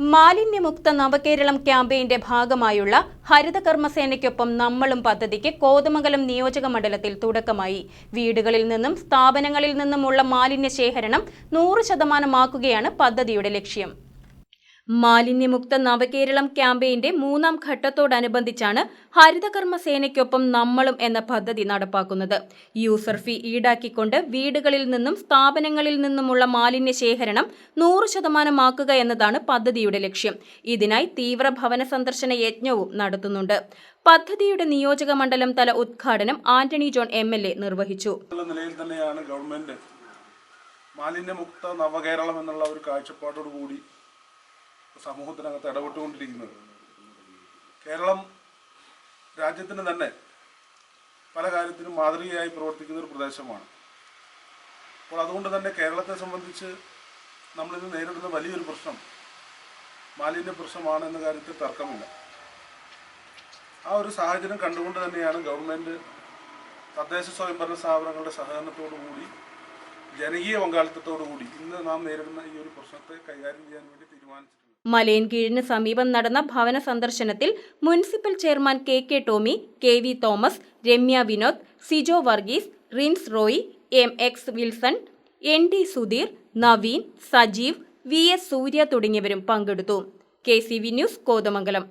മാലിന്യമുക്ത നവകേരളം ക്യാമ്പയിന്റെ ഭാഗമായുള്ള ഹരിതകർമ്മസേനയ്ക്കൊപ്പം നമ്മളും പദ്ധതിക്ക് കോതമംഗലം നിയോജക മണ്ഡലത്തിൽ തുടക്കമായി. വീടുകളിൽ നിന്നും സ്ഥാപനങ്ങളിൽ നിന്നുമുള്ള മാലിന്യ ശേഖരണം നൂറ് ശതമാനമാക്കുകയാണ് പദ്ധതിയുടെ ലക്ഷ്യം. മാലിന്യമുക്ത നവകേരളം ക്യാമ്പയിന്റെ മൂന്നാം ഘട്ടത്തോടനുബന്ധിച്ചാണ് ഹരിതകർമ്മ സേനയ്ക്കൊപ്പം നമ്മളും എന്ന പദ്ധതി നടപ്പാക്കുന്നത്. യൂസർ ഫീ ഈടാക്കിക്കൊണ്ട് വീടുകളിൽ നിന്നും സ്ഥാപനങ്ങളിൽ നിന്നുമുള്ള മാലിന്യ ശേഖരണം നൂറ് ശതമാനമാക്കുക എന്നതാണ് പദ്ധതിയുടെ ലക്ഷ്യം. ഇതിനായി തീവ്ര ഭവന സന്ദർശന യജ്ഞവും നടത്തുന്നുണ്ട്. പദ്ധതിയുടെ നിയോജക മണ്ഡലം തല ഉദ്ഘാടനം Antony John M L A നിർവഹിച്ചു. തന്നെയാണ് ഗവൺമെന്റ് മാലിന്യമുക്ത നവകേരളം എന്നുള്ള ഒരു കാഴ്ചപ്പാടോട് കൂടി സമൂഹത്തിനകത്ത് ഇടപെട്ടുകൊണ്ടിരിക്കുന്നത്. കേരളം രാജ്യത്തിന് തന്നെ പല കാര്യത്തിനും മാതൃകയായി പ്രവർത്തിക്കുന്ന ഒരു പ്രദേശമാണ്. അപ്പോൾ അതുകൊണ്ട് തന്നെ കേരളത്തെ സംബന്ധിച്ച് നമ്മളിന്ന് നേരിടുന്ന വലിയൊരു പ്രശ്നം മാലിന്യ പ്രശ്നമാണ് എന്ന കാര്യത്തിൽ തർക്കമില്ല. ആ ഒരു സാഹചര്യം കണ്ടുകൊണ്ട് തന്നെയാണ് ഗവൺമെന്റ് തദ്ദേശ സ്വയംഭരണ സ്ഥാപനങ്ങളുടെ സഹകരണത്തോടു കൂടി ജനകീയ പങ്കാളിത്തത്തോടു കൂടി ഇന്ന് നാം നേരിടുന്ന ഈ ഒരു പ്രശ്നത്തെ കൈകാര്യം ചെയ്യാൻ വേണ്ടി തീരുമാനിച്ചിട്ടുണ്ട്. മലയൻകീഴിന് സമീപം നടന്ന ഭവന സന്ദർശനത്തിൽ municipal chairman K K Tomy K V Thomas Ramya Vinod Sijo Varghese Rince Roy M X Wilson N D Sudheer Naveen Sajeev V S Surya തുടങ്ങിയവരും പങ്കെടുത്തു. K C V news Kothamangalam.